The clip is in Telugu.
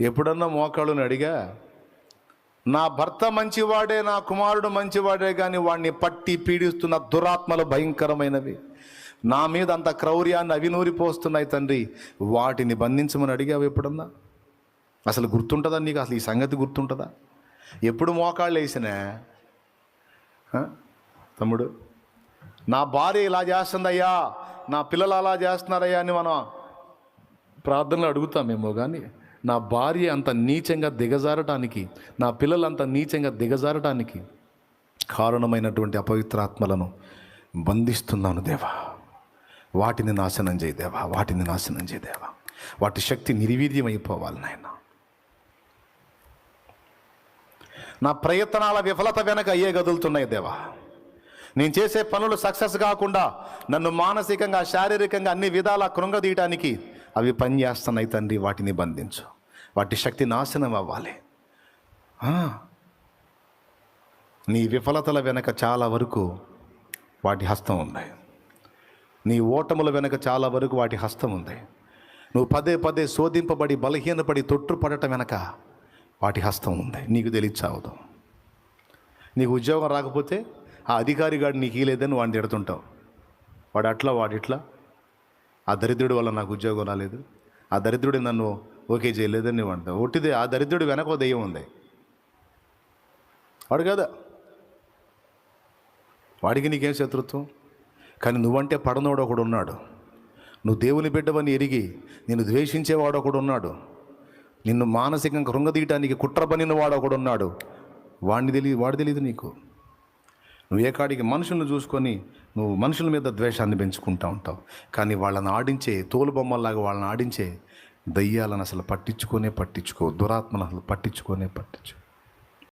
ఎప్పుడన్నా మోకాళ్ళుని అడిగా నా భర్త మంచివాడే నా కుమారుడు మంచివాడే కానీ వాడిని పట్టి పీడిస్తున్న దురాత్మలు భయంకరమైనవి. నా మీద అంత క్రౌర్యాన్ని అవినూరిపోస్తున్నాయి తండ్రి. వాటిని బంధించమని అడిగావు ఎప్పుడన్నా? అసలు గుర్తుంటుందా నీకు? అసలు ఈ సంగతి గుర్తుంటుందా? ఎప్పుడు మోకాళ్ళు వేసినా తమ్ముడు నా భార్య ఇలా చేస్తుందయ్యా నా పిల్లలు అలా చేస్తున్నారయ్యా అని మనం ప్రార్థనలు అడుగుతామేమో కానీ నా భార్య అంత నీచంగా దిగజారటానికి నా పిల్లలు అంత నీచంగా దిగజారటానికి కారణమైనటువంటి అపవిత్రాత్మలను బంధిస్తున్నాను దేవా. వాటిని నాశనం చేయదేవా వాటిని నాశనం చేయదేవా వాటి శక్తి నిర్వీర్యం అయిపోవాలి నాయన. నా ప్రయత్నాల విఫలత వెనక అయ్యే గదులుతున్నాయి దేవా. నేను చేసే పనులు సక్సెస్ కాకుండా నన్ను మానసికంగా శారీరకంగా అన్ని విధాలా కృంగదీయటానికి అవి పనిచేస్తున్నాయి తండ్రి వాటిని బంధించు. వాటి శక్తి నాశనం అవ్వాలి. నీ విఫలతల వెనక చాలా వరకు వాటి హస్తం ఉంది నీ ఓటముల వెనక చాలా వరకు వాటి హస్తం ఉంది. నువ్వు పదే పదే శోధింపబడి బలహీనపడి తొట్టుపడటం వెనక వాటి హస్తం ఉంది. నీకు తెలియచావదు నీకు ఉద్యోగం రాకపోతే ఆ అధికారి గాడు నీకు లేదని వాడిని తిడుతుంటావు. వాడు అట్లా వాడిట్లా. ఆ దరిద్రుడి వల్ల నాకు ఉద్యోగం రాలేదు. ఆ దరిద్రుడి నన్ను ఓకే చేయలేదని అంటావు ఒట్టిదే ఆ దరిద్రుడి వెనక దెయ్యం ఉంది. వాడు కదా. వాడికి నీకేం శత్రుత్వం? కానీ నువ్వంటే పడనోడు ఒకడు ఉన్నాడు. నువ్వు దేవుని బిడ్డవని ఎరిగి నిన్ను ద్వేషించేవాడు ఒకడు ఉన్నాడు. నిన్ను మానసికంగా కృంగదీయటానికి కుట్ర పనిన వాడు ఒకడు ఉన్నాడు. వాడిని తెలియదు వాడు తెలియదు నీకు. నువ్వు ఏ కాడికి మనుషులను చూసుకొని నువ్వు మనుషుల మీద ద్వేషాన్ని పెంచుకుంటూ ఉంటావు. కానీ వాళ్ళని ఆడించే తోలుబొమ్మల్లాగా వాళ్ళని ఆడించే దయ్యాలను అసలు పట్టించుకోనే పట్టించుకో దురాత్మను అసలు పట్టించుకోనే పట్టించుకో.